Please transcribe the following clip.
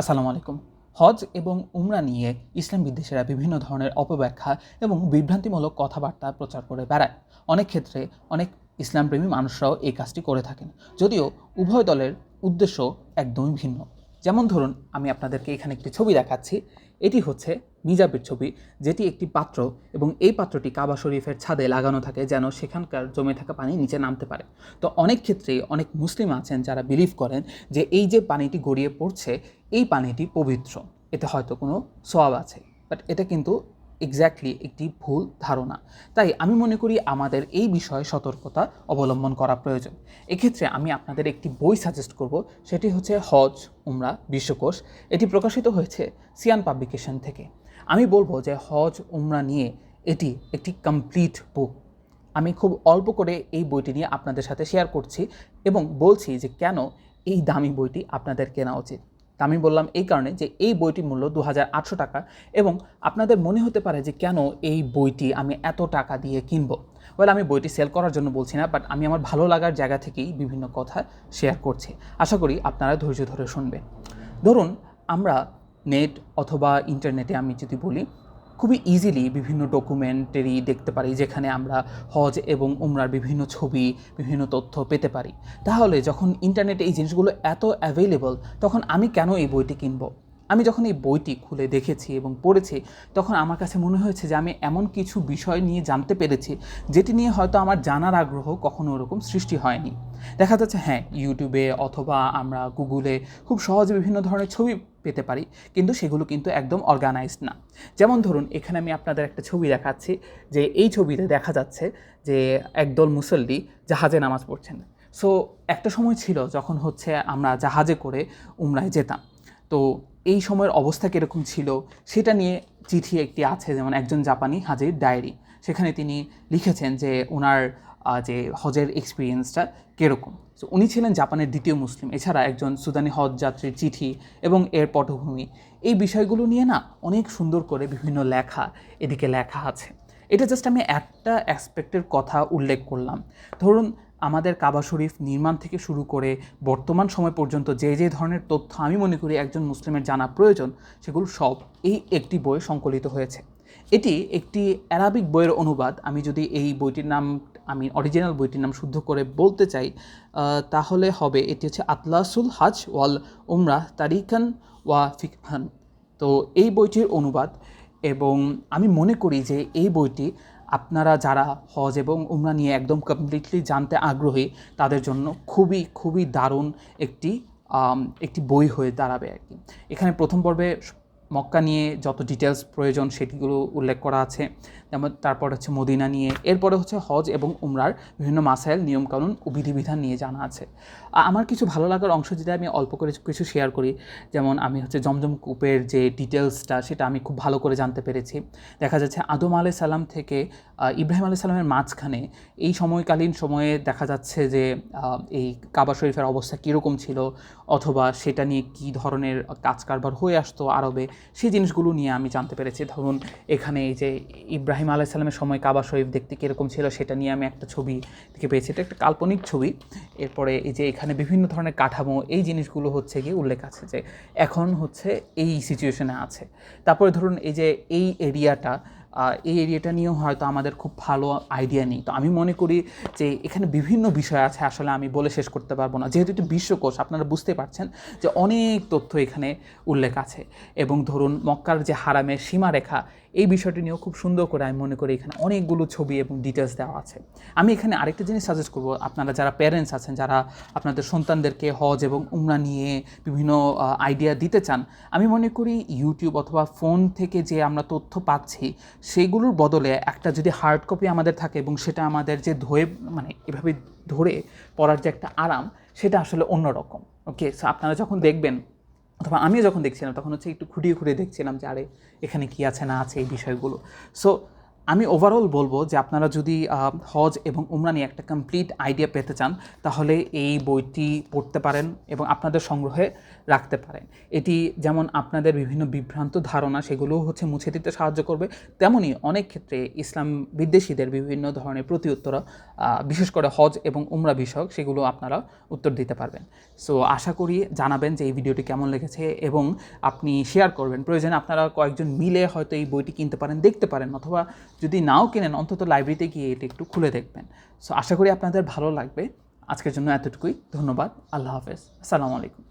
আসসালামু আলাইকুম। হজ এবং উমরা নিয়ে ইসলাম বিদ্বেষীরা বিভিন্ন ধরনের অপব্যাখ্যা এবং বিভ্রান্তিমূলক কথাবার্তা প্রচার করে বেড়ায়। অনেক ক্ষেত্রে অনেক ইসলামপ্রেমী মানুষরাও এই কাজটি করে থাকেন। যদিও উভয় দলের উদ্দেশ্য একদমই ভিন্ন। যেমন ধরুন, আমি আপনাদেরকে এখানে একটি ছবি দেখাচ্ছি। এটি হচ্ছে মিজাবের ছবি, যেটি একটি পাত্র এবং এই পাত্রটি কাবা শরীফের ছাদে লাগানো থাকে যেন সেখানকার জমে থাকা পানি নিচে নামতে পারে। তো অনেক ক্ষেত্রেই অনেক মুসলিম আছেন যারা বিলিভ করেন যে এই যে পানিটি গড়িয়ে পড়ছে, এই পানিটি পবিত্র। এতে হয়তো কোনো সোয়াব আছে বাট এটা কিন্তু এক্স্যাক্টলি একটি ভুল ধারণা। তাই আমি মনে করি আমাদের এই বিষয়ে সতর্কতা অবলম্বন করা প্রয়োজন। এক্ষেত্রে আমি আপনাদের একটি বই সাজেস্ট করব, সেটি হচ্ছে হজ, উমরা, বিশ্বকোষ। এটি প্রকাশিত হয়েছে সিয়ান পাবলিকেশন থেকে। আমি বলব যে হজ, উমরা নিয়ে এটি একটি কমপ্লিট বুক আমি খুব অল্প করে এই বইটি নিয়ে আপনাদের সাথে শেয়ার করছি এবং বলছি যে কেন এই দামি বইটি আপনাদের কেনা উচিত। তা আমি বললাম এই কারণে যে এই বইটির মূল্য দু হাজার আটশো টাকা এবং আপনাদের মনে হতে পারে যে কেন এই বইটি আমি এত টাকা দিয়ে কিনব। ওয়েল আমি বইটি সেল করার জন্য বলছি না বাট আমি আমার ভালো লাগার জায়গা থেকেই বিভিন্ন কথা শেয়ার করছি। আশা করি আপনারা ধৈর্য ধরে শুনবেন। ধরুন, আমরা নেট অথবা ইন্টারনেটে আমি যদি বলি খুবই ইজিলি বিভিন্ন ডকুমেন্টারি দেখতে পারি, যেখানে আমরা হজ এবং উমরার বিভিন্ন ছবি, বিভিন্ন তথ্য পেতে পারি। তাহলে যখন ইন্টারনেটে এই জিনিসগুলো এত অ্যাভেলেবল তখন আমি কেন এই বইটি কিনবো? আমি যখন এই বইটি খুলে দেখেছি এবং পড়েছি, তখন আমার কাছে মনে হয়েছে যে আমি এমন কিছু বিষয় নিয়ে জানতে পেরেছি, যেটি নিয়ে হয়তো আমার জানার আগ্রহ কখনো ওরকম সৃষ্টি হয়নি। দেখা যাচ্ছে হ্যাঁ ইউটিউবে অথবা আমরা গুগলে খুব সহজে বিভিন্ন ধরনের ছবি পেতে পারি, কিন্তু সেগুলো কিন্তু একদম অর্গানাইজড না। যেমন ধরুন, এখানে আমি আপনাদের একটা ছবি দেখাচ্ছি, যে এই ছবিতে দেখা যাচ্ছে যে একদল মুসল্লি জাহাজে নামাজ পড়ছেন। সো একটা সময় ছিল যখন হচ্ছে আমরা জাহাজে করে উমরায় যেতাম। তো এই সময়ের অবস্থা কীরকম ছিল, সেটা নিয়ে চিঠি একটি আছে, যেমন একজন জাপানি হাজির ডায়েরি। সেখানে তিনি লিখেছেন যে ওনার যে হজের এক্সপিরিয়েন্সটা কীরকম। সো উনি ছিলেন জাপানের দ্বিতীয় মুসলিম, এছাড়া একজন সুদানি হজ যাত্রীর চিঠি এবং এর পটভূমি। এই বিষয়গুলো নিয়ে না অনেক সুন্দর করে বিভিন্ন লেখা এদিকে লেখা আছে। এটা জাস্ট আমি একটা অ্যাসপেক্টের কথা উল্লেখ করলাম। ধরুন, আমাদের কাবা শরীফ নির্মাণ থেকে শুরু করে বর্তমান সময় পর্যন্ত যে যে ধরনের তথ্য আমি মনে করি একজন মুসলিমের জানা প্রয়োজন, সেগুলো সব এই একটি বইয়ে সংকলিত হয়েছে। এটি একটি অ্যারাবিক বইয়ের অনুবাদ। আমি যদি এই বইটির নাম, আমি অরিজিনাল বইটির নাম শুদ্ধ করে বলতে চাই তাহলে হবে, এটি হচ্ছে আতলাসুল হাজ ওয়াল উমরাহ তারিখান ওয়া ফিকহান। তো এই বইটির অনুবাদ, এবং আমি মনে করি যে এই বইটি আপনারা যারা হজ এবং উমরা নিয়ে একদম কমপ্লিটলি জানতে আগ্রহী, তাদের জন্য খুবই খুবই দারুণ একটি একটি বই হয়ে দাঁড়াবে আর কি। এখানে প্রথম পর্বে মক্কা নিয়ে যত ডিটেলস প্রয়োজন সেটিগুলো উল্লেখ করা আছে। যেমন তারপর হচ্ছে মদিনা নিয়ে, এরপরে হচ্ছে হজ এবং উমরার বিভিন্ন মাসাইল, নিয়মকানুন ও বিধিবিধান নিয়ে জানা আছে। আমার কিছু ভালো লাগার অংশ যদি আমি অল্প করে কিছু শেয়ার করি, যেমন আমি হচ্ছে জমজম কূপের যে ডিটেলসটা সেটা আমি খুব ভালো করে জানতে পেরেছি। দেখা যাচ্ছে আদম আলাই সালাম থেকে ইব্রাহিম আলাই সালামের মাঝখানে এই সময়কালীন সময়ে দেখা যাচ্ছে যে এই কাবা শরীফের অবস্থা কীরকম ছিল, অথবা সেটা নিয়ে কী ধরনের কাজ কারবার হয়ে আসতো আরবে, সেই জিনিসগুলো নিয়ে আমি জানতে পেরেছি। ধরুন এখানে এই যে ইব্রাহিম আলাহ সালামের সময় কাবা শরীফ দেখতে কীরকম ছিল সেটা নিয়ে আমি একটা ছবি থেকে পেয়েছি। এটা একটা কাল্পনিক ছবি। এরপরে এই যে এখানে বিভিন্ন ধরনের কাঠামো, এই জিনিসগুলো হচ্ছে গিয়ে উল্লেখ আছে যে এখন হচ্ছে এই সিচুয়েশনে আছে। তারপরে ধরুন এই যে এই এরিয়াটা এই এরিয়াটা নিয়েও হয়তো আমাদের খুব ভালো আইডিয়া নেই। তো আমি মনে করি যে এখানে বিভিন্ন বিষয় আছে, আসলে আমি বলে শেষ করতে পারব না। যেহেতু এটি বিশ্বকোষ, আপনারা বুঝতে পারছেন যে অনেক তথ্য এখানে উল্লেখ আছে। এবং ধরুন মক্কার যে হারামের সীমারেখা, এই বিষয়টি নিয়েও খুব সুন্দর করে আমি মনে করি এখানে অনেকগুলো ছবি এবং ডিটেলস দেওয়া আছে। আমি এখানে আরেকটা জিনিস সাজেস্ট করব, আপনারা যারা প্যারেন্টস আছেন, যারা আপনাদের সন্তানদেরকে হজ এবং উমরা নিয়ে বিভিন্ন আইডিয়া দিতে চান, আমি মনে করি ইউটিউব অথবা ফোন থেকে যে আমরা তথ্য পাচ্ছি সেগুলোর বদলে একটা যদি হার্ড কপি আমাদের থাকে এবং সেটা আমাদের যে ধোয়ে মানে এভাবে ধরে পড়ার যে একটা আরাম, সেটা আসলে অন্যরকম ওকে সো আপনারা যখন দেখবেন, অথবা আমিও যখন দেখছিলাম, তখন হচ্ছে একটু খুঁটিয়ে খুঁড়িয়ে দেখছিলাম যে, আরে, এখানে কী আছে, না আছে এই বিষয়গুলো। সো আমি ওভারঅল বলব যে আপনারা যদি হজ এবং উমরা নিয়ে একটা কমপ্লিট আইডিয়া পেতে চান, তাহলে এই বইটি পড়তে পারেন এবং আপনাদের সংগ্রহে রাখতে পারেন। এটি যেমন আপনাদের বিভিন্ন বিভ্রান্ত ধারণা সেগুলো হচ্ছে মুছে দিতে সাহায্য করবে, তেমনি অনেক ক্ষেত্রে ইসলাম বিদ্বেষীদের বিভিন্ন ধরনের প্রতি উত্তর বিশেষ করে হজ এবং উমরা বিষয়ক, সেগুলো আপনারা উত্তর দিতে পারবেন। সো আশা করি জানাবেন যে এই ভিডিওটি কেমন লেগেছে এবং আপনি শেয়ার করবেন। প্রয়োজনে আপনারা কয়েকজন মিলে হয়তো এই বইটি কিনতে পারেন, দেখতে পারেন, অথবা যদি নাও কেনেন, অন্তত লাইব্রেরিতে গিয়ে এটা একটু খুলে দেখবেন। সো আশা করি আপনাদের ভালো লাগবে। আজকের জন্য এতটুকুই। ধন্যবাদ। আল্লাহ হাফেজ। আসসালামু আলাইকুম।